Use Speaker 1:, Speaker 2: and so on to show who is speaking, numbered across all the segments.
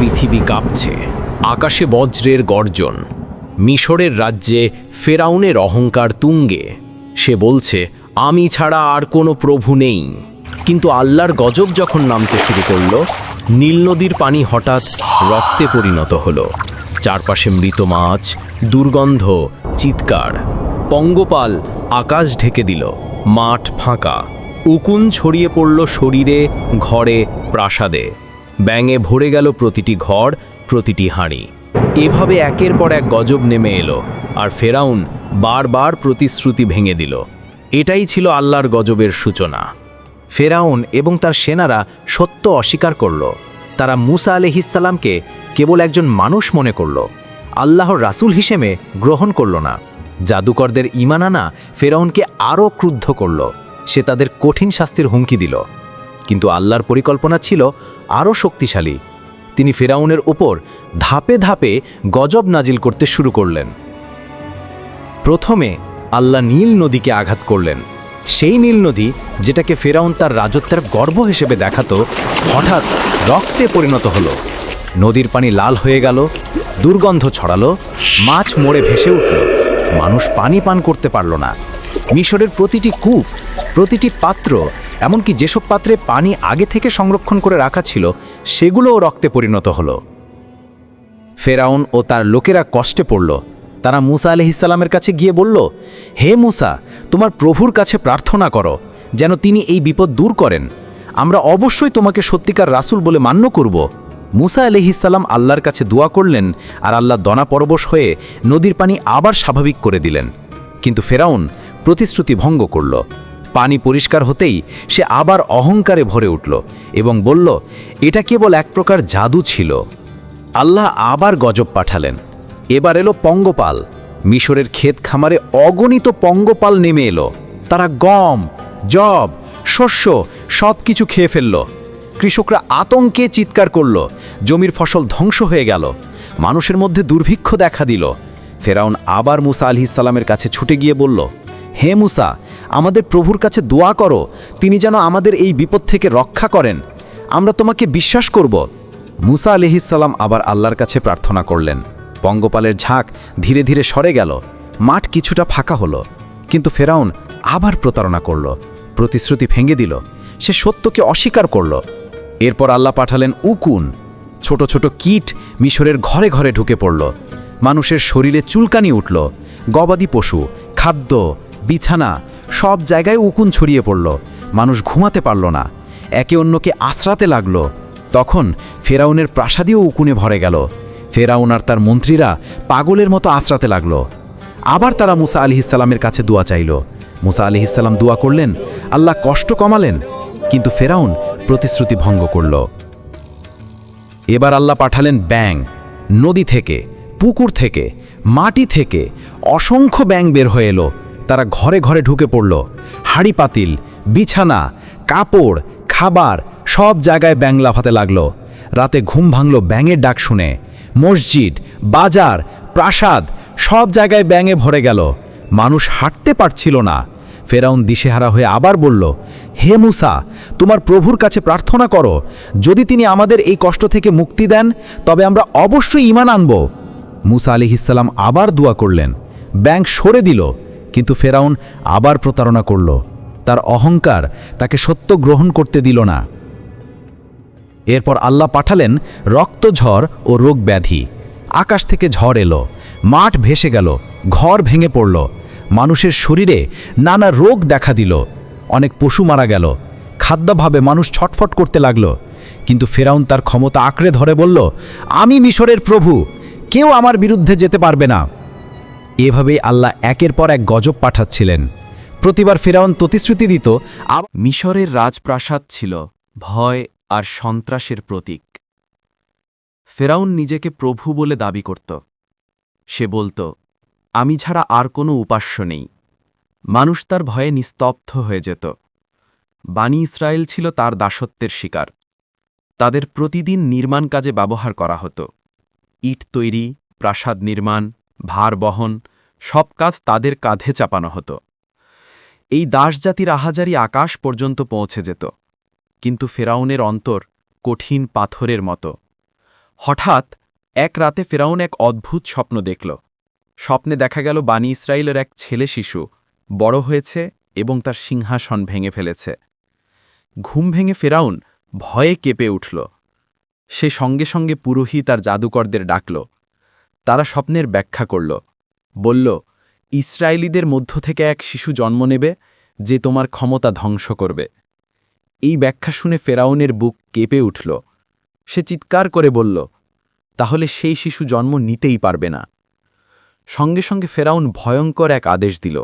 Speaker 1: পৃথিবী কাঁপছে। আকাশে বজ্রের গর্জন। মিশরের রাজ্যে ফেরাউনের অহংকার তুঙ্গে। সে বলছে, আমি ছাড়া আর কোনো প্রভু নেই। কিন্তু আল্লাহর গজব যখন নামতে শুরু করল, নীল নদীর পানি হঠাৎ রক্তে পরিণত হলো। চারপাশে মৃত মাছ, দুর্গন্ধ, চিৎকার। পঙ্গপাল আকাশ ঢেকে দিল, মাঠ ফাঁকা। উকুন ছড়িয়ে পড়ল শরীরে, ঘরে, প্রাসাদে। ব্যাঙে ভরে গেল প্রতিটি ঘর, প্রতিটি হাঁড়ি। এভাবে একের পর এক গজব নেমে এলো, আর ফেরাউন বারবার প্রতিশ্রুতি ভেঙে দিল। এটাই ছিল আল্লাহর গজবের সূচনা।
Speaker 2: ফেরাউন এবং তার সেনারা সত্য অস্বীকার করল। তারা মুসা আলহিসাল্লামকে কেবল একজন মানুষ মনে করল। আল্লাহর রাসূল হিসেবে গ্রহণ করল না। জাদুকরদের ইমান আনা ফেরাউনকে আরও ক্রুদ্ধ করল। সে তাদের কঠিন শাস্তির হুমকি দিল। কিন্তু আল্লাহর পরিকল্পনা ছিল আরও শক্তিশালী। তিনি ফেরাউনের উপর ধাপে ধাপে গজব নাজিল করতে শুরু করলেন। প্রথমে আল্লাহ নীল নদীকে আঘাত করলেন। সেই নীল নদী যেটাকে ফেরাউন তার রাজত্বের গর্ব হিসেবে দেখাতো, হঠাৎ রক্তে পরিণত হলো। নদীর পানি লাল হয়ে গেল, দুর্গন্ধ ছড়ালো, মাছ মোড়ে ভেসে উঠল। মানুষ পানি পান করতে পারল না। মিশরের প্রতিটি কূপ, প্রতিটি পাত্র, এমনকি যেসব পাত্রে পানি আগে থেকে সংরক্ষণ করে রাখা ছিল, সেগুলোও রক্তে পরিণত হলো। ফেরাউন ও তার লোকেরা কষ্টে পড়ল। তারা মুসা আলহিসাল্লামের কাছে গিয়ে বলল, হে মুসা, তোমার প্রভুর কাছে প্রার্থনা করো, যেন তিনি এই বিপদ দূর করেন। আমরা অবশ্যই তোমাকে সত্যিকার রাসূল বলে মান্য করব। মুসা আলহিসাল্লাম আল্লাহর কাছে দোয়া করলেন আর আল্লাহ দনা পরবশ হয়ে নদীর পানি আবার স্বাভাবিক করে দিলেন। কিন্তু ফেরাউন প্রতিশ্রুতি ভঙ্গ করল। পানি পরিষ্কার হতেই সে আবার অহংকারে ভরে উঠল এবং বলল, এটা কেবল এক প্রকার জাদু ছিল। আল্লাহ আবার গজব পাঠালেন। এবার এলো পঙ্গপাল। মিশরের ক্ষেত খামারে অগণিত পঙ্গপাল নেমে এলো। তারা গম, জব, শস্য সব কিছু খেয়ে ফেলল। কৃষকরা আতঙ্কে চিৎকার করল। জমির ফসল ধ্বংস হয়ে গেল। মানুষের মধ্যে দুর্ভিক্ষ দেখা দিল। ফেরাউন আবার মুসা আলহিসাল্লামের কাছে ছুটে গিয়ে বলল হে মুসা, আমাদের প্রভুর কাছে দোয়া করো, তিনি যেন আমাদের এই বিপদ থেকে রক্ষা করেন। আমরা তোমাকে বিশ্বাস করব। মুসা আলিহিসাল্লাম আবার আল্লাহর কাছে প্রার্থনা করলেন। পঙ্গপালের ঝাঁক ধীরে ধীরে সরে গেল। মাঠ কিছুটা ফাঁকা হলো। কিন্তু ফেরাউন আবার প্রতারণা করল। প্রতিশ্রুতি ভেঙে দিল। সে সত্যকে অস্বীকার করল। এরপর আল্লাহ পাঠালেন উকুন। ছোট ছোট কীট মিশরের ঘরে ঘরে ঢুকে পড়ল। মানুষের শরীরে চুলকানি উঠল। গবাদি পশু, খাদ্য বিছানা, সব জায়গায় উকুন ছড়িয়ে পড়ল। মানুষ ঘুমাতে পারল না। একে অন্যকে আশ্রাতে লাগল। তখন ফেরাউনের প্রাসাদীয় উকুনে ভরে গেল। ফেরাউন আর তার মন্ত্রীরা পাগলের মতো আশ্রাতে লাগল। আবার তারা মুসা আলিহিসাল্লামের কাছে দোয়া চাইল। মুসা আলিহিসাল্লাম দোয়া করলেন, আল্লাহ কষ্ট কমালেন, কিন্তু ফেরাউন প্রতিশ্রুতি ভঙ্গ করল। এবার আল্লাহ পাঠালেন ব্যাং নদী থেকে, পুকুর থেকে, মাটি থেকে অসংখ্য ব্যাং বের হয়ে এলো। তারা ঘরে ঘরে ঢুকে পড়ল। হাড়ি পাতিল, বিছানা, কাপড়, খাবার সব জায়গায় ব্যাং লাফাতে লাগল। রাতে ঘুম ভাঙল ব্যাঙের ডাক শুনে। মসজিদ, বাজার, প্রাসাদ সব জায়গায় ব্যাঙে ভরে গেল। মানুষ হাঁটতে পারছিল না। ফেরাউন দিশেহারা হয়ে আবার বলল, হে মুসা, তোমার প্রভুর কাছে প্রার্থনা করো। যদি তিনি আমাদের এই কষ্ট থেকে মুক্তি দেন, তবে আমরা অবশ্যই ইমান আনব। মুসা আলিহিসাল্লাম আবার দোয়া করলেন। ব্যাংক সরে দিল। কিন্তু ফেরাউন আবার প্রতারণা করল। তার অহংকার তাকে সত্য গ্রহণ করতে দিল না। এরপর আল্লাহ পাঠালেন রক্তঝড় ও রোগ ব্যাধি। আকাশ থেকে ঝড় এলো, মাঠ ভেসে গেল, ঘর ভেঙে পড়ল, মানুষের শরীরে নানা রোগ দেখা দিল, অনেক পশু মারা গেল, খাদ্যাভাবে মানুষ ছটফট করতে লাগল। কিন্তু ফেরাউন তার ক্ষমতা আঁকড়ে ধরে বলল, আমি মিশরের প্রভু, কেউ আমার বিরুদ্ধে যেতে পারবে না। এভাবেই আল্লাহ একের পর এক গজব পাঠাচ্ছিলেন। প্রতিবার ফেরাউন প্রতিশ্রুতি দিত
Speaker 3: মিশরের রাজপ্রাসাদ ছিল ভয় আর সন্ত্রাসের প্রতীক। ফেরাউন নিজেকে প্রভু বলে দাবি করত। সে বলত, আমি ছাড়া আর কোনো উপাস্য নেই। মানুষ তার ভয়ে নিস্তব্ধ হয়ে যেত। বানি ইসরায়েল ছিল তার দাসত্বের শিকার। তাদের প্রতিদিন নির্মাণ কাজে ব্যবহার করা হতো। ইট তৈরি, প্রাসাদ নির্মাণ ভার বহন, সব কাজ তাদের কাঁধে চাপানো হতো। এই দাসজাতির আহাজারি আকাশ পর্যন্ত পৌঁছে যেত। কিন্তু ফেরাউনের অন্তর কঠিন পাথরের মতো। হঠাৎ এক রাতে ফেরাউন এক অদ্ভুত স্বপ্ন দেখল। স্বপ্নে দেখা গেল বানি ইসরায়েলের এক ছেলে শিশু বড় হয়েছে এবং তার সিংহাসন ভেঙে ফেলেছে। ঘুম ভেঙে ফেরাউন ভয়ে কেঁপে উঠল। সে সঙ্গে সঙ্গে পুরোহিত আর জাদুকরদের ডাকল তারা স্বপ্নের ব্যাখ্যা করল। বলল, ইসরায়েলিদের মধ্য থেকে এক শিশু জন্ম নেবে, যে তোমার ক্ষমতা ধ্বংস করবে। এই ব্যাখ্যা শুনে ফেরাউনের বুক কেঁপে উঠল। সে চিৎকার করে বলল, তাহলে সেই শিশু জন্ম নিতেই পারবে না। সঙ্গে সঙ্গে ফেরাউন ভয়ঙ্কর এক আদেশ দিল,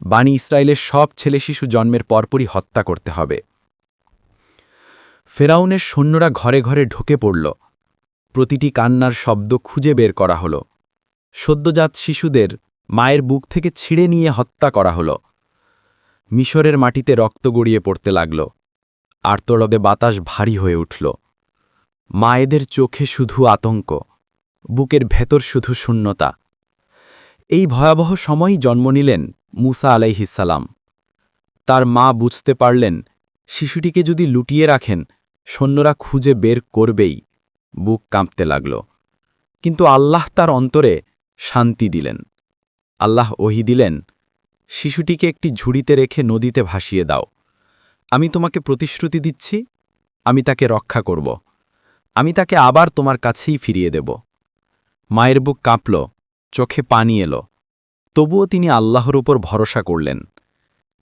Speaker 3: বাণী ইসরায়েলের সব ছেলে শিশু জন্মের পরপরই হত্যা করতে হবে। ফেরাউনের সৈন্যরা ঘরে ঘরে ঢুকে পড়ল। প্রতিটি কান্নার শব্দ খুঁজে বের করা হল। সদ্যজাত শিশুদের মায়ের বুক থেকে ছিঁড়ে নিয়ে হত্যা করা হল। মিশরের মাটিতে রক্ত গড়িয়ে পড়তে লাগল। আর্তরবে বাতাস ভারী হয়ে উঠল। মায়েদের চোখে শুধু আতঙ্ক, বুকের ভেতর শুধু শূন্যতা। এই ভয়াবহ সময়ই জন্ম নিলেন মুসা আলাইহিসালাম তার মা বুঝতে পারলেন, শিশুটিকে যদি লুটিয়ে রাখেন, সৈন্যরা খুঁজে বের করবেই। বুক কাঁপতে লাগল। কিন্তু আল্লাহ তার অন্তরে শান্তি দিলেন। আল্লাহ ওহি দিলেন, শিশুটিকে একটি ঝুড়িতে রেখে নদীতে ভাসিয়ে দাও। আমি তোমাকে প্রতিশ্রুতি দিচ্ছি, আমি তাকে রক্ষা করব। আমি তাকে আবার তোমার কাছেই ফিরিয়ে দেব। মায়ের বুক কাঁপল, চোখে পানি এলো। তবুও তিনি আল্লাহর উপর ভরসা করলেন।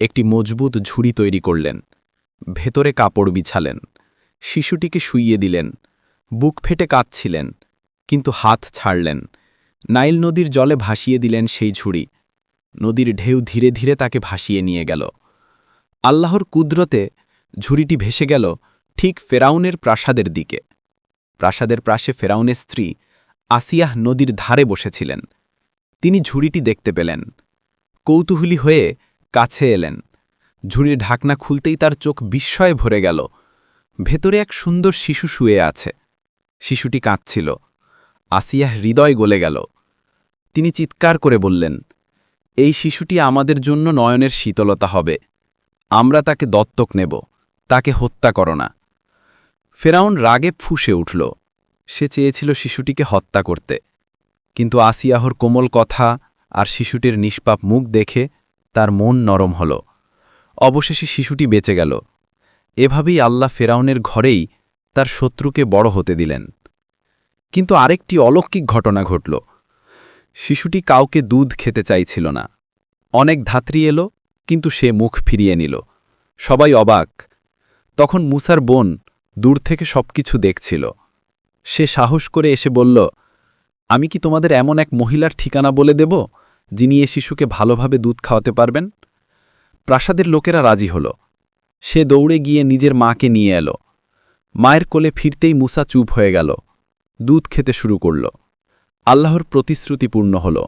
Speaker 3: একটি মজবুত ঝুড়ি তৈরি করলেন। ভেতরে কাপড় বিছালেন। শিশুটিকে শুইয়ে দিলেন। বুক ফেটে কাঁদছিলেন, কিন্তু হাত ছাড়লেন। নাইল নদীর জলে ভাসিয়ে দিলেন সেই ঝুড়ি। নদীর ঢেউ ধীরে ধীরে তাকে ভাসিয়ে নিয়ে গেল। আল্লাহর কুদরতে ঝুড়িটি ভেসে গেল ঠিক ফেরাউনের প্রাসাদের দিকে। প্রাসাদের প্রাসে ফেরাউনের স্ত্রী আসিয়াহ নদীর ধারে বসেছিলেন। তিনি ঝুড়িটি দেখতে পেলেন। কৌতূহলী হয়ে কাছে এলেন। ঝুড়ির ঢাকনা খুলতেই তার চোখ বিস্ময়ে ভরে গেল। ভেতরে এক সুন্দর শিশু শুয়ে আছে। শিশুটি কাঁদছিল। আসিয়া হৃদয় গলে গেল। তিনি চিৎকার করে বললেন, এই শিশুটি আমাদের জন্য নয়নের শীতলতা হবে। আমরা তাকে দত্তক নেব, তাকে হত্যা করো না। ফেরাউন রাগে ফুসে উঠল। সে চেয়েছিল শিশুটিকে হত্যা করতে। কিন্তু আসিয়াহর কোমল কথা আর শিশুটির নিষ্পাপ মুখ দেখে তার মন নরম হল। অবশেষে শিশুটি বেঁচে গেল। এভাবেই আল্লাহ ফেরাউনের ঘরেই তার শত্রুকে বড় হতে দিলেন। কিন্তু আরেকটি অলৌকিক ঘটনা ঘটল। শিশুটি কাউকে দুধ খেতে চাইছিল না। অনেক ধাত্রী এলো, কিন্তু সে মুখ ফিরিয়ে নিল। সবাই অবাক। তখন মুসার বোন দূর থেকে সবকিছু দেখছিল। সে সাহস করে এসে বলল, আমি কি তোমাদের এমন এক মহিলার ঠিকানা বলে দেব, যিনি এ শিশুকে ভালোভাবে দুধ খাওয়াতে পারবেন? প্রাসাদের লোকেরা রাজি হল। সে দৌড়ে গিয়ে নিজের মাকে নিয়ে এলো। মায়ের কোলে ফিরতেই মুসা চুপ হয়ে গেল। দুধ খেতে শুরু করল। আল্লাহর প্রতিশ্রুতিপূর্ণ হল।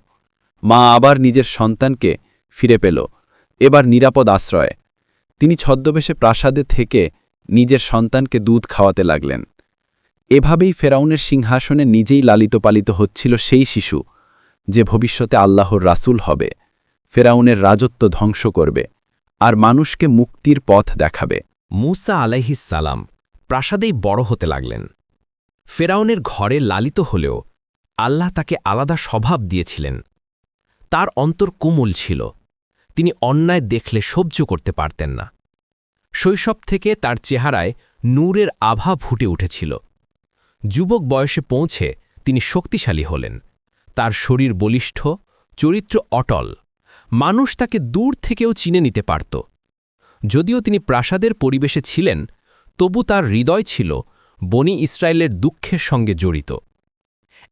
Speaker 3: মা আবার নিজের সন্তানকে ফিরে পেল। এবার নিরাপদ আশ্রয়। তিনি ছদ্মবেশে প্রাসাদে থেকে নিজের সন্তানকে দুধ খাওয়াতে লাগলেন। এভাবেই ফেরাউনের সিংহাসনে নিজেই লালিত পালিত হচ্ছিল সেই শিশু, যে ভবিষ্যতে আল্লাহর রাসূল হবে। ফেরাউনের রাজত্ব ধ্বংস করবে, আর মানুষকে মুক্তির পথ দেখাবে।
Speaker 1: মুসা আলাইহিসালাম প্রাসাদেই বড় হতে লাগলেন। ফেরাউনের ঘরে লালিত হলেও আল্লাহ তাকে আলাদা স্বভাব দিয়েছিলেন। তার অন্তর কোমল ছিল, তিনি অন্যায় দেখলে সহ্য করতে পারতেন না। শৈশব থেকে তার চেহারায় নূরের আভা ফুটে উঠেছিল। যুবক বয়সে পৌঁছে তিনি শক্তিশালী হলেন। তার শরীর বলিষ্ঠ, চরিত্র অটল। মানুষ তাকে দূর থেকেও চিনে নিতে পারত। যদিও তিনি প্রাসাদের পরিবেশে ছিলেন তবু তার হৃদয় ছিল বনি ইসরায়েলের দুঃখের সঙ্গে জড়িত।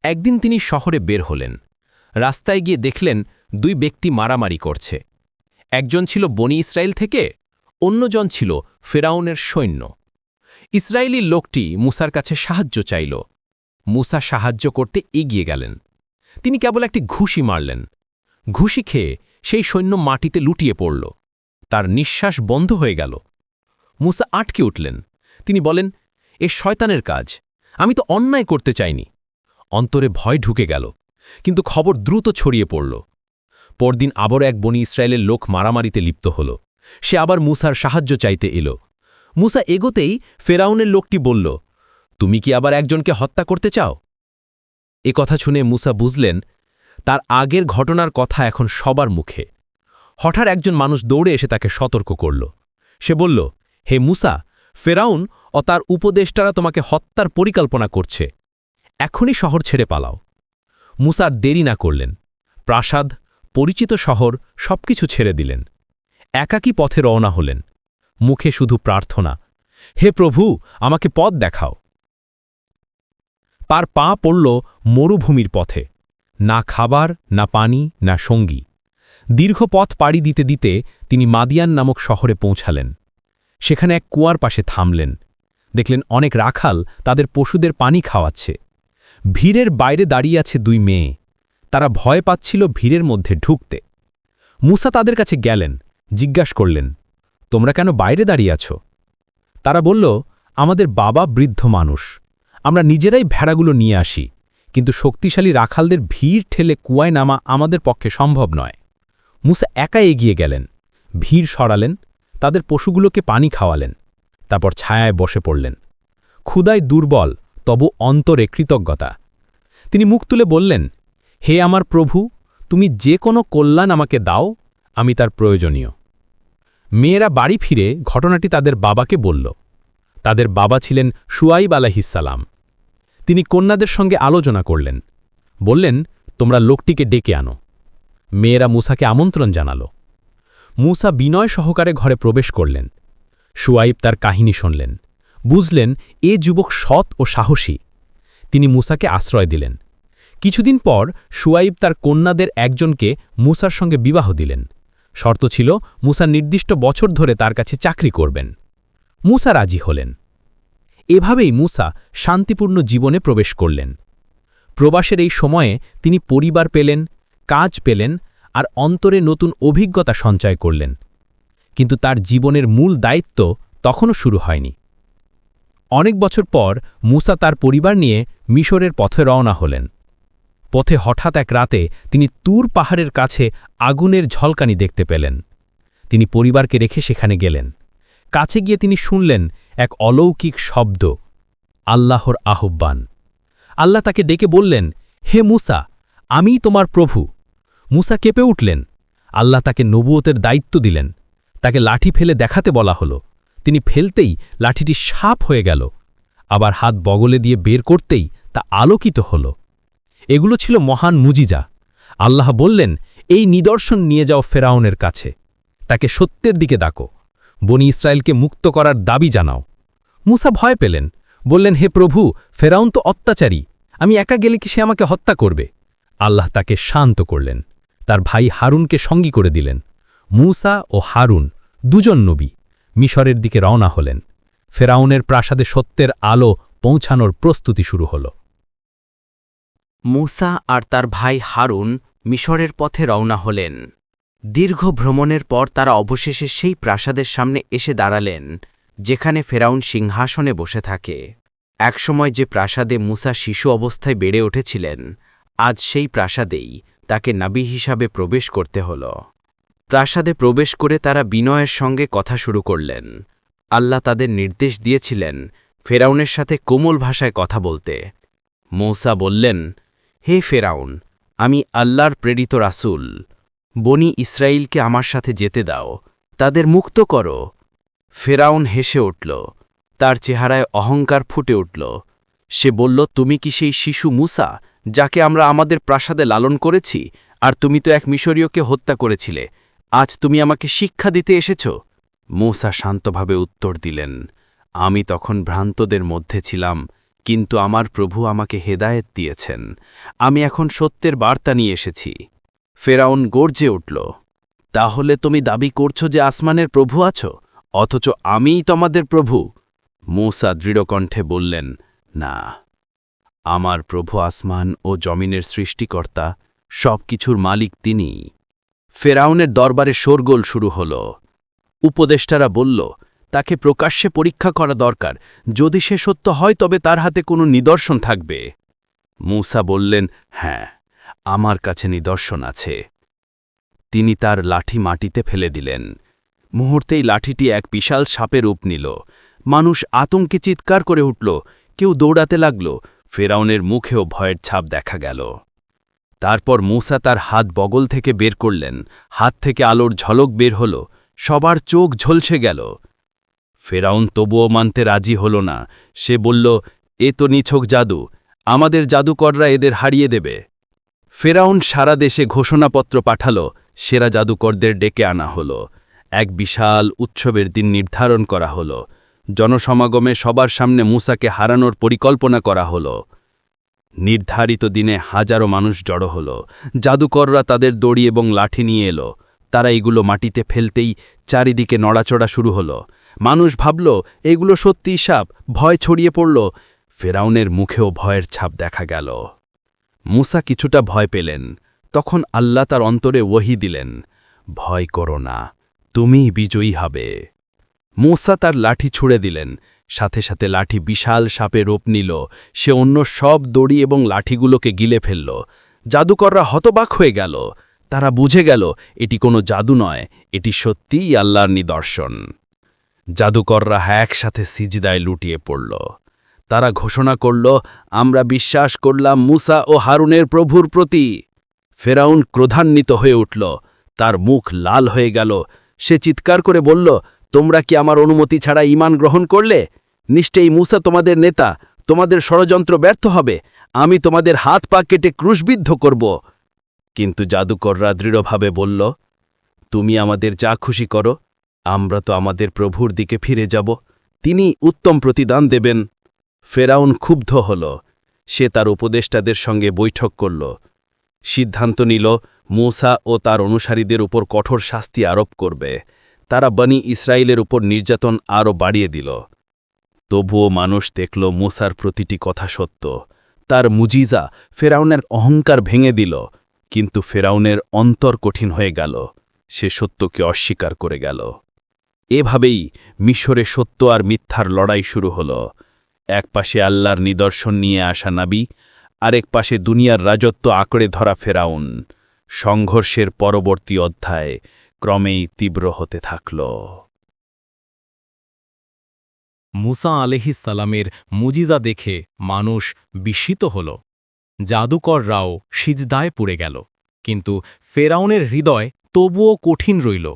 Speaker 1: একদিন তিনি শহরে বের হলেন। রাস্তায় গিয়ে দেখলেন দুই ব্যক্তি মারামারি করছে। একজন ছিল বনি ইসরায়েল থেকে, অন্যজন ছিল ফেরাউনের সৈন্য। ইসরায়েলি লোকটি মুসার কাছে সাহায্য চাইল। মুসা সাহায্য করতে এগিয়ে গেলেন। তিনি কেবল একটি ঘুষি মারলেন। ঘুষি খেয়ে সেই সৈন্য মাটিতে লুটিয়ে পড়ল। তার নিঃশ্বাস বন্ধ হয়ে গেল। মুসা আটকে উঠলেন। তিনি বলেন, এ শয়তানের কাজ। আমি তো অন্যায় করতে চাইনি। অন্তরে ভয় ঢুকে গেল, কিন্তু খবর দ্রুত ছড়িয়ে পড়ল। পরদিন আবার এক বনি ইসরায়েলের লোক মারামারিতে লিপ্ত হল। সে আবার মুসার সাহায্য চাইতে এলো। মুসা এগোতেই ফেরাউনের লোকটি বলল, তুমি কি আবার একজনকে হত্যা করতে চাও? এ কথা শুনে মুসা বুঝলেন, তার আগের ঘটনার কথা এখন সবার মুখে। হঠাৎ একজন মানুষ দৌড়ে এসে তাকে সতর্ক করল। সে বলল, হে মুসা ফেরাউন ও তার উপদেষ্টারা তোমাকে হত্যার পরিকল্পনা করছে। এখনই শহর ছেড়ে পালাও। মুসার দেরি না করলেন। প্রাসাদ, পরিচিত শহর, সবকিছু ছেড়ে দিলেন। একাকী পথে রওনা হলেন। মুখে শুধু প্রার্থনা, হে প্রভু, আমাকে পথ দেখাও। পার পা পড়ল মরুভূমির পথে। না খাবার, না পানি, না সঙ্গী। দীর্ঘ পথ পাড়ি দিতে দিতে তিনি মাদিয়ান নামক শহরে পৌঁছালেন। সেখানে এক কুয়ার পাশে থামলেন। দেখলেন অনেক রাখাল তাদের পশুদের পানি খাওয়াচ্ছে। ভিড়ের বাইরে দাঁড়িয়ে আছে দুই মেয়ে। তারা ভয় পাচ্ছিল ভিড়ের মধ্যে ঢুকতে। মুসা তাদের কাছে গেলেন, জিজ্ঞাস করলেন, তোমরা কেন বাইরে দাঁড়িয়ে আছো? তারা বলল, আমাদের বাবা বৃদ্ধ মানুষ। আমরা নিজেরাই ভেড়াগুলো নিয়ে আসি, কিন্তু শক্তিশালী রাখালদের ভিড় ঠেলে কুয়ায় নামা আমাদের পক্ষে সম্ভব নয়। মুসা একা এগিয়ে গেলেন। ভিড় সরালেন তাদের পশুগুলোকে পানি খাওয়ালেন, তারপর ছায়ায় বসে পড়লেন। ক্ষুদায় দুর্বল, তবু অন্তরে কৃতজ্ঞতা। তিনি মুখ তুলে বললেন, হে আমার প্রভু, তুমি যে কোনো কল্যাণ আমাকে দাও, আমি তার প্রয়োজনীয়। মেয়েরা বাড়ি ফিরে ঘটনাটি তাদের বাবাকে বলল। তাদের বাবা ছিলেন সুয়াইব আলাহিসাল্লাম তিনি কন্যাদের সঙ্গে আলোচনা করলেন। বললেন, তোমরা লোকটিকে ডেকে আনো। মেয়েরা মুসাকে আমন্ত্রণ জানাল। মুসা বিনয় সহকারে ঘরে প্রবেশ করলেন। সুয়াইব তার কাহিনী শুনলেন। বুঝলেন, এ যুবক সৎ ও সাহসী। তিনি মুসাকে আশ্রয় দিলেন। কিছুদিন পর সুয়াইব তার কন্যাদের একজনকে মুসার সঙ্গে বিবাহ দিলেন। শর্ত ছিল, মুসা নির্দিষ্ট বছর ধরে তার কাছে চাকরি করবেন। মুসা রাজি হলেন। এভাবেই মুসা শান্তিপূর্ণ জীবনে প্রবেশ করলেন। প্রবাসের এই সময়ে তিনি পরিবার পেলেন, কাজ পেলেন আর অন্তরে নতুন অভিজ্ঞতা সঞ্চয় করলেন। কিন্তু তার জীবনের মূল দায়িত্ব তখনও শুরু হয়নি। অনেক বছর পর মুসা তার পরিবার নিয়ে মিশরের পথে রওনা হলেন। পথে হঠাৎ এক রাতে তিনি তুর পাহাড়ের কাছে আগুনের ঝলকানি দেখতে পেলেন। তিনি পরিবারকে রেখে সেখানে গেলেন। কাছে গিয়ে তিনি শুনলেন এক অলৌকিক শব্দ, আল্লাহর আহ্বান। আল্লাহ তাকে ডেকে বললেন, হে মুসা, আমিই তোমার প্রভু। মুসা কেঁপে উঠলেন। আল্লাহ তাকে নবুয়তের দায়িত্ব দিলেন। তাকে লাঠি ফেলে দেখাতে বলা হলো। তিনি ফেলতেই লাঠিটি সাপ হয়ে গেল। আবার হাত বগলে দিয়ে বের করতেই তা আলোকিত হল। এগুলো ছিল মহান মুজিজা। আল্লাহ বললেন, এই নিদর্শন নিয়ে যাও ফেরাউনের কাছে। তাকে সত্যের দিকে ডাকো। বনি ইসরায়েলকে মুক্ত করার দাবি জানাও। মুসা ভয় পেলেন। বললেন, হে প্রভু, ফেরাউন তো অত্যাচারী। আমি একা গেলে কি সে আমাকে হত্যা করবে? আল্লাহ তাকে শান্ত করলেন। তার ভাই হারুনকে সঙ্গী করে দিলেন। মুসা ও হারুন দুজন নবী মিশরের দিকে রওনা হলেন। ফেরাউনের প্রাসাদে সত্যের আলো পৌঁছানোর প্রস্তুতি শুরু হল।
Speaker 4: মুসা আর তার ভাই হারুন মিশরের পথে রওনা হলেন। দীর্ঘ ভ্রমণের পর তারা অবশেষে সেই প্রাসাদের সামনে এসে দাঁড়ালেন, যেখানে ফেরাউন সিংহাসনে বসে থাকে। একসময় যে প্রাসাদে মুসা শিশু অবস্থায় বেড়ে উঠেছিলেন, আজ সেই প্রাসাদেই তাকে নাবি হিসাবে প্রবেশ করতে হল। প্রাসাদে প্রবেশ করে তারা বিনয়ের সঙ্গে কথা শুরু করলেন। আল্লাহ তাদের নির্দেশ দিয়েছিলেন ফেরাউনের সাথে কোমল ভাষায় কথা বলতে। মৌসা বললেন, হে ফেরাউন, আমি আল্লাহর প্রেরিত রাসূল। বনি ইসরায়েলকে আমার সাথে যেতে দাও, তাদের মুক্ত করো। ফেরাউন হেসে উঠল, তার চেহারায় অহংকার ফুটে উঠল। সে বলল, তুমি কি সেই শিশু মুসা? যাকে আমরা আমাদের প্রাসাদে লালন করেছি, আর তুমি তো এক মিশরীয়কে হত্যা করেছিলে। আজ তুমি আমাকে শিক্ষা দিতে এসেছ। মূসা শান্তভাবে উত্তর দিলেন, আমি তখন ভ্রান্তদের মধ্যে ছিলাম, কিন্তু আমার প্রভু আমাকে হেদায়েত দিয়েছেন। আমি এখন সত্যের বার্তা নিয়ে এসেছি। ফেরাউন গর্জে উঠল, তাহলে তুমি দাবি করছ যে আসমানের প্রভু আছো, অথচ আমিই তোমাদের প্রভু? মূসা দৃঢ়কণ্ঠে বললেন, না। আমার প্রভু আসমান ও জমিনের সৃষ্টিকর্তা সব কিছুর মালিক তিনিই। ফেরাউনের দরবারে শোরগোল শুরু হল। উপদেষ্টারা বলল, তাকে প্রকাশ্যে পরীক্ষা করা দরকার। যদি সে সত্য হয়, তবে তার হাতে কোনো নিদর্শন থাকবে। মূসা বললেন হ্যাঁ আমার কাছে নিদর্শন আছে। তিনি তার লাঠি মাটিতে ফেলে দিলেন। মুহূর্তেই লাঠিটি এক বিশাল সাপের রূপ নিল। মানুষ আতঙ্কে চিৎকার করে উঠল।
Speaker 3: কেউ দৌড়াতে লাগল। ফেরাউনের মুখেও ভয়ের ছাপ দেখা গেল। তারপর মূসা তার হাত বগল থেকে বের করলেন, হাত থেকে আলোর ঝলক বের হল, সবার চোখ ঝলসে গেল। ফেরাউন তবুও মানতে রাজি হল না, সে বলল, এ তো নিছক জাদু, আমাদের জাদুকররা এদের হারিয়ে দেবে। ফেরাউন সারা দেশে ঘোষণাপত্র পাঠাল, সেরা জাদুকরদের ডেকে আনা হল, এক বিশাল উৎসবের দিন নির্ধারণ করা হল জনসমাগমে সবার সামনে মূসাকে হারানোর পরিকল্পনা করা হল। নির্ধারিত দিনে হাজারো মানুষ জড়ো হল। জাদুকররা তাদের দড়ি এবং লাঠি নিয়ে এলো। তারা এগুলো মাটিতে ফেলতেই চারিদিকে নড়াচড়া শুরু হলো। মানুষ ভাবল, এগুলো সত্যিই সাপ, ভয় ছড়িয়ে পড়ল। ফেরাউনের মুখেও ভয়ের ছাপ দেখা গেল। মুসা কিছুটা ভয় পেলেন। তখন আল্লাহ তার অন্তরে ওহি দিলেন, ভয় করো না, তুমিই বিজয়ী হবে। মুসা তার লাঠি ছুড়ে দিলেন। সাথে সাথে লাঠি বিশাল সাপে রূপ নিল। সে অন্য সব দড়ি এবং লাঠিগুলোকে গিলে ফেলল। জাদুকররা হতবাক হয়ে গেল। তারা বুঝে গেল, এটি কোনো জাদু নয়, এটি সত্যিই আল্লাহর নিদর্শন। জাদুকররা একসাথে সিজদায় লুটিয়ে পড়ল। তারা ঘোষণা করল, আমরা বিশ্বাস করলাম মুসা ও হারুনের প্রভুর প্রতি। ফেরাউন ক্রোধান্বিত হয়ে উঠল। তার মুখ লাল হয়ে গেল। সে চিৎকার করে বলল তোমরা কি আমার অনুমতি ছাড়া ঈমান গ্রহণ করলে? নিশ্চয়ই মুসা তোমাদের নেতা, তোমাদের ষড়যন্ত্র ব্যর্থ হবে, আমি তোমাদের হাত পা কেটে ক্রুশবিদ্ধ করব। কিন্তু জাদুকররা দৃঢ়ভাবে বলল, তুমি আমাদের যা খুশি করো, আমরা তো আমাদের প্রভুর দিকে ফিরে যাব। তিনি উত্তম প্রতিদান দেবেন। ফেরাউন ক্ষুব্ধ হল। সে তার উপদেষ্টাদের সঙ্গে বৈঠক করল। সিদ্ধান্ত নিল, মূসা ও তার অনুসারীদের উপর কঠোর শাস্তি আরোপ করবে। তারা বনি ইসরায়েলের উপর নির্যাতন আরও বাড়িয়ে দিল। তবুও মানুষ দেখল মূসার প্রতিটি কথা সত্য। তার মুজিজা ফেরাউনের অহংকার ভেঙে দিল, কিন্তু ফেরাউনের অন্তর কঠিন হয়ে গেল। সে সত্যকে অস্বীকার করে গেল। এভাবেই মিশরে সত্য আর মিথ্যার লড়াই শুরু হল। এক পাশে আল্লাহর নিদর্শন নিয়ে আসা নাবি, আরেক পাশে দুনিয়ার রাজত্ব আঁকড়ে ধরা ফেরাউন। সংঘর্ষের পরবর্তী অধ্যায় ক্রমেই তীব্র হতে থাকল।
Speaker 5: মুসা আলহিসালামের মুজিজা দেখে মানুষ বিস্মিত হল। জাদুকররাও সিজদায় পড়ে গেল, কিন্তু ফেরাউনের হৃদয় তবুও কঠিন রইল।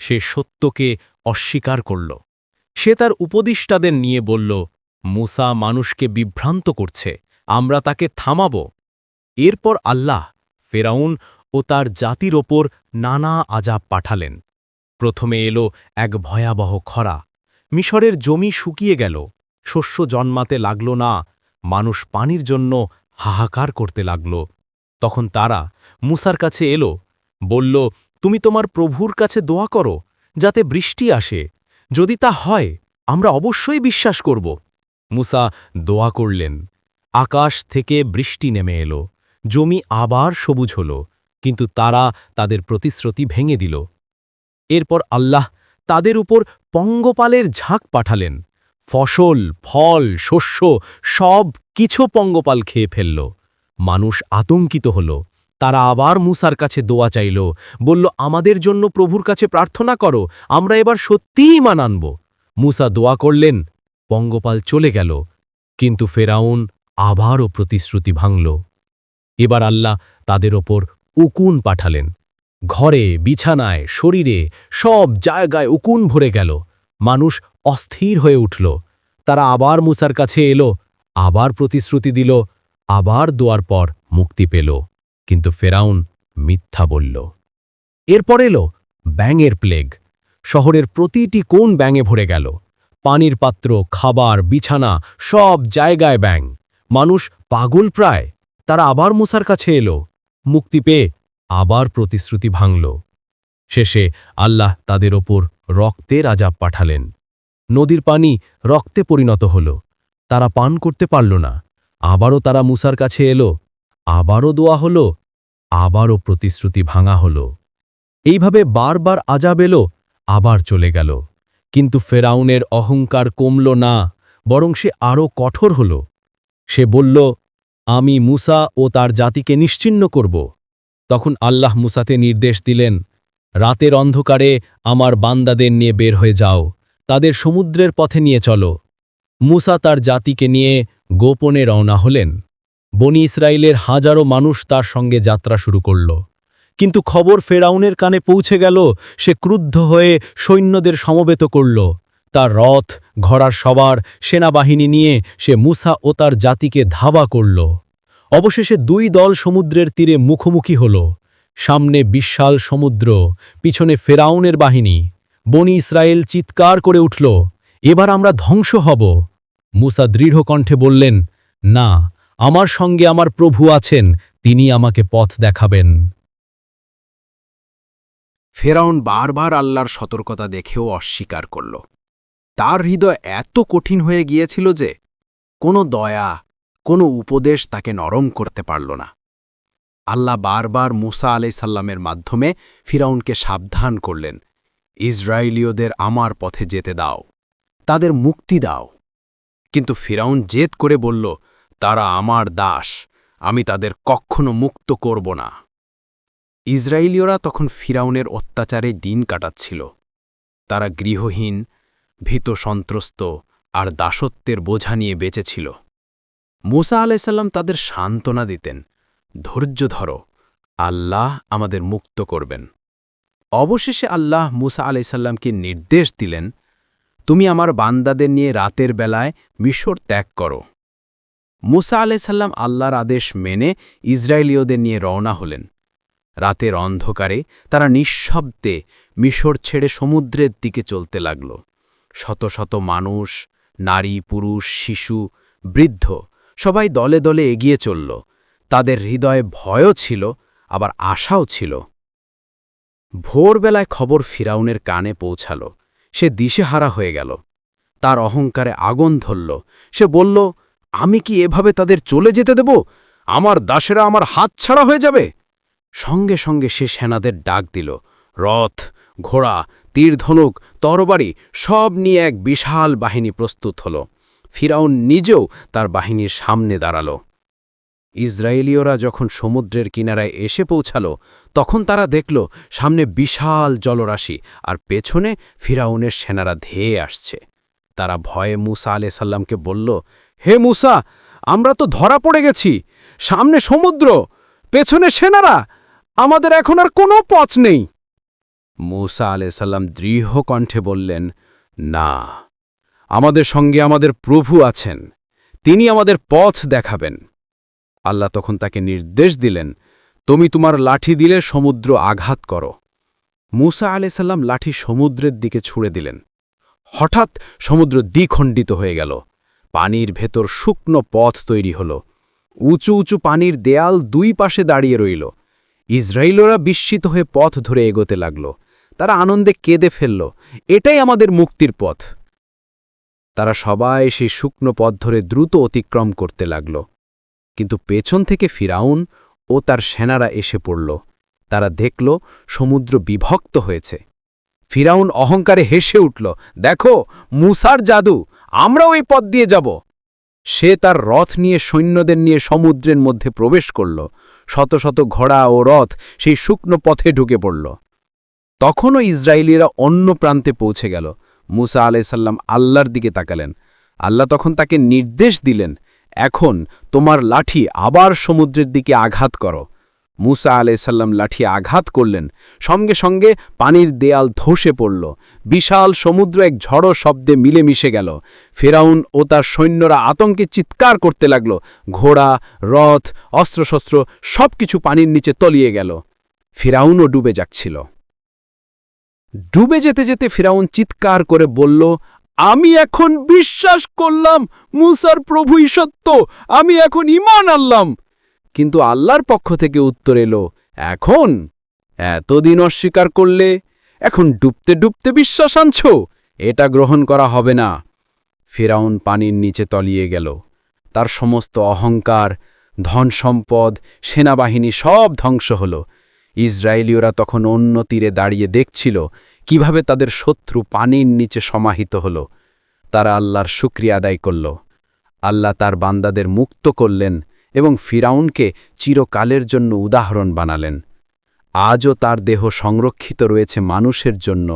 Speaker 5: সে সত্যকে অস্বীকার করল। সে তার উপদিষ্টাদের নিয়ে বলল, মুসা মানুষকে বিভ্রান্ত করছে, আমরা তাকে থামাব। এরপর আল্লাহ ফেরাউন ও তার জাতির ওপর নানা আজাব পাঠালেন। প্রথমে এলো এক ভয়াবহ খরা। মিশরের জমি শুকিয়ে গেল। শস্য জন্মাতে লাগল না। মানুষ পানির জন্য হাহাকার করতে লাগল। তখন তারা মুসার কাছে এলো, বলল, তুমি তোমার প্রভুর কাছে দোয়া করো, যাতে বৃষ্টি আসে। যদি তা হয়, আমরা অবশ্যই বিশ্বাস করব। মুসা দোয়া করলেন। আকাশ থেকে বৃষ্টি নেমে এলো। জমি আবার সবুজ হল। কিন্তু তারা তাদের প্রতিশ্রুতি ভেঙে দিল। এরপর আল্লাহ তাদের উপর পঙ্গপালের ঝাঁক পাঠালেন। ফসল, ফল, শস্য সব কিছু পঙ্গপাল খেয়ে ফেলল। মানুষ আতঙ্কিত হল। তারা আবার মুসার কাছে দোয়া চাইল, বলল, আমাদের জন্য প্রভুর কাছে প্রার্থনা করো, আমরা এবার সত্যিই মান আনব। মুসা দোয়া করলেন, পঙ্গপাল চলে গেল। কিন্তু ফেরাউন আবারও প্রতিশ্রুতি ভাঙল। এবার আল্লাহ তাদের ওপর উকুন পাঠালেন। ঘরে, বিছানায়, শরীরে, সব জায়গায় উকুন ভরে গেল। মানুষ অস্থির হয়ে উঠল। তারা আবার মুসার কাছে এলো, আবার প্রতিশ্রুতি দিল, আবার দোয়ার পর মুক্তি পেল। কিন্তু ফেরাউন মিথ্যা বলল। এরপর এলো ব্যাঙের প্লেগ। শহরের প্রতিটি কোণ ব্যাঙে ভরে গেল। পানির পাত্র, খাবার, বিছানা, সব জায়গায় ব্যাং মানুষ পাগল প্রায়। তারা আবার মুসার কাছে এলো। মুক্তি পেয়ে আবার প্রতিশ্রুতি ভাঙল। শেষে আল্লাহ তাদের ওপর রক্তের আজাব পাঠালেন। নদীর পানি রক্তে পরিণত হল। তারা পান করতে পারল না। আবারও তারা মুসার কাছে এলো। আবারও দোয়া হল। আবারও প্রতিশ্রুতি ভাঙা হল। এইভাবে বারবার আজাব এলো, আবার চলে গেল। কিন্তু ফেরাউনের অহংকার কমল না, বরং সে আরও কঠোর হল। সে বলল আমি মুসা ও তার জাতিকে নিশ্চিন্ন করব। তখন আল্লাহ মুসাতে নির্দেশ দিলেন, রাতের অন্ধকারে আমার বান্দাদের নিয়ে বের হয়ে যাও, তাদের সমুদ্রের পথে নিয়ে চলো। মুসা তার জাতিকে নিয়ে গোপনে রওনা হলেন। বনি ইসরায়েলের হাজারো মানুষ তার সঙ্গে যাত্রা শুরু করল। কিন্তু খবর ফেরাউনের কানে পৌঁছে গেল, সে ক্রুদ্ধ হয়ে সৈন্যদের সমবেত করল। তার রথ, ঘোড়ার সবার, সেনাবাহিনী নিয়ে সে মুসা ও তার জাতিকে ধাবা করল। অবশেষে দুই দল সমুদ্রের তীরে মুখোমুখি হল। সামনে বিশাল সমুদ্র, পিছনে ফেরাউনের বাহিনী। বনি ইসরায়েল চিৎকার করে উঠল, এবার আমরা ধ্বংস হব। মুসা দৃঢ় কণ্ঠে বললেন, না, আমার সঙ্গে আমার প্রভু আছেন, তিনি আমাকে পথ দেখাবেন।
Speaker 1: ফেরাউন বারবার আল্লাহর সতর্কতা দেখেও অস্বীকার করল। তার হৃদয় এত কঠিন হয়ে গিয়েছিল যে কোনো দয়া, কোনো উপদেশ তাকে নরম করতে পারল না। আল্লাহ বারবার মুসা আলাইসাল্লামের মাধ্যমে ফিরাউনকে সাবধান করলেন, ইসরায়েলীয়দের আমার পথে যেতে দাও, তাদের মুক্তি দাও। কিন্তু ফিরাউন জেদ করে বলল, তারা আমার দাস, আমি তাদের কখনো মুক্ত করব না। ইসরায়েলীয়রা তখন ফিরাউনের অত্যাচারে দিন কাটাচ্ছিল। তারা গৃহহীন ভীত সন্ত্রস্ত আর দাসত্বের বোঝা নিয়ে বেঁচেছিল। মুসা আলাইসাল্লাম তাদের সান্ত্বনা দিতেন, ধৈর্য ধরো, আল্লাহ আমাদের মুক্ত করবেন। অবশেষে আল্লাহ মুসা আলাইসাল্লামকে নির্দেশ দিলেন, তুমি আমার বান্দাদের নিয়ে রাতের বেলায় মিশর ত্যাগ করো। মুসা আলাইসাল্লাম আল্লাহর আদেশ মেনে ইসরায়েলীয়দের নিয়ে রওনা হলেন। রাতের অন্ধকারে তারা নিঃশব্দে মিশর ছেড়ে সমুদ্রের দিকে চলতে লাগল। শত শত মানুষ, নারী, পুরুষ, শিশু, বৃদ্ধ, সবাই দলে দলে এগিয়ে চলল। তাদের হৃদয়ে ভয়ও ছিল, আবার আশাও ছিল। ভোরবেলায় খবর ফিরাউনের কানে পৌঁছাল। সে দিশেহারা হয়ে গেল। তার অহংকারে আগুন ধরল। সে বলল, আমি কি এভাবে তাদের চলে যেতে দেব? আমার দাসেরা আমার হাত ছাড়া হয়ে যাবে? সঙ্গে সঙ্গে সে সেনাদের ডাক দিল। রথ, ঘোড়া তীরধনুক তরবারি সব নিয়ে এক বিশাল বাহিনী প্রস্তুত হল। ফিরাউন নিজেও তার বাহিনীর সামনে দাঁড়াল। ইসরায়েলীয়রা যখন সমুদ্রের কিনারায় এসে পৌঁছাল, তখন তারা দেখল সামনে বিশাল জলরাশি আর পেছনে ফিরাউনের সেনারা ধেয়ে আসছে। তারা ভয়ে মুসা আলে সাল্লামকে বলল, হে মুসা, আমরা তো ধরা পড়ে গেছি। সামনে সমুদ্র, পেছনে সেনারা। আমাদের এখন আর কোনো পথ নেই। মুসা আলে সাল্লাম দৃঢ় কণ্ঠে বললেন, না, আমাদের সঙ্গে আমাদের প্রভু আছেন। তিনি আমাদের পথ দেখাবেন। আল্লাহ তখন তাকে নির্দেশ দিলেন, তুমি তোমার লাঠি দিলে সমুদ্র আঘাত করো। মুসা আলাইসাল্লাম লাঠি সমুদ্রের দিকে ছুড়ে দিলেন। হঠাৎ সমুদ্র দ্বিখণ্ডিত হয়ে গেল। পানির ভেতর শুকনো পথ তৈরি হল। উঁচু উঁচু পানির দেয়াল দুই পাশে দাঁড়িয়ে রইল। ইসরায়েলরা বিস্মিত হয়ে পথ ধরে এগোতে লাগল। তারা আনন্দে কেঁদে ফেলল। এটাই আমাদের মুক্তির পথ। তারা সবাই সেই শুকনো পথ ধরে দ্রুত অতিক্রম করতে লাগল। কিন্তু পেছন থেকে ফিরাউন ও তার সেনারা এসে পড়ল। তারা দেখল সমুদ্র বিভক্ত হয়েছে। ফিরাউন অহংকারে হেসে উঠল, দেখো, মুসার জাদু, আমরাও এই পথ দিয়ে যাব। সে তার রথ নিয়ে সৈন্যদের নিয়ে সমুদ্রের মধ্যে প্রবেশ করল। শত শত ঘোড়া ও রথ সেই শুকনো পথে ঢুকে পড়ল। তখনও ইসরায়েলিরা অন্য প্রান্তে পৌঁছে গেল। মুসা আলাইসাল্লাম আল্লাহর দিকে তাকালেন। আল্লাহ তখন তাকে নির্দেশ দিলেন, এখন তোমার লাঠি আবার সমুদ্রের দিকে আঘাত করো। মুসা আলাইসাল্লাম লাঠি আঘাত করলেন। সঙ্গে সঙ্গে পানির দেয়াল ধসে পড়ল। বিশাল সমুদ্র এক ঝড়ো শব্দে মিলেমিশে গেল। ফেরাউন ও তার সৈন্যরা আতঙ্কে চিৎকার করতে লাগল। ঘোড়া, রথ, অস্ত্রশস্ত্র সব কিছু পানির নিচে তলিয়ে গেল। ফেরাউনও ডুবে যাচ্ছিল। ডুবে যেতে যেতে ফিরাউন চিৎকার করে বলল, আমি এখন বিশ্বাস করলাম মুসার প্রভুই সত্য আমি এখন ইমান আনলাম। কিন্তু আল্লাহর পক্ষ থেকে উত্তর এলো, এখন এতদিন অস্বীকার করলে, এখন ডুবতে ডুবতে বিশ্বাস আনছ, এটা গ্রহণ করা হবে না। ফেরাউন পানির নিচে তলিয়ে গেল। তার সমস্ত অহংকার ধন সম্পদ সেনাবাহিনী সব ধ্বংস হল। ইসরায়েলীয়রা তখন অন্য তীরে দাঁড়িয়ে দেখছিল কীভাবে তাদের শত্রু পানির নিচে সমাহিত হল। তারা আল্লাহর শুক্রিয়া আদায় করল। আল্লাহ তার বান্দাদের মুক্ত করলেন এবং ফিরাউনকে চিরকালের জন্য উদাহরণ বানালেন। আজও তার দেহ সংরক্ষিত রয়েছে মানুষের জন্য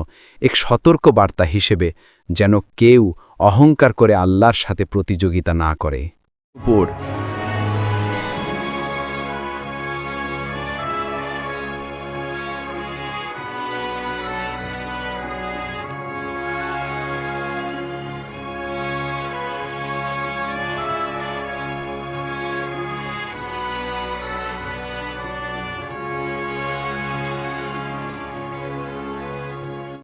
Speaker 1: এক সতর্ক বার্তা হিসেবে যেন কেউ অহংকার করে আল্লাহর সাথে প্রতিযোগিতা না করে।
Speaker 3: উপর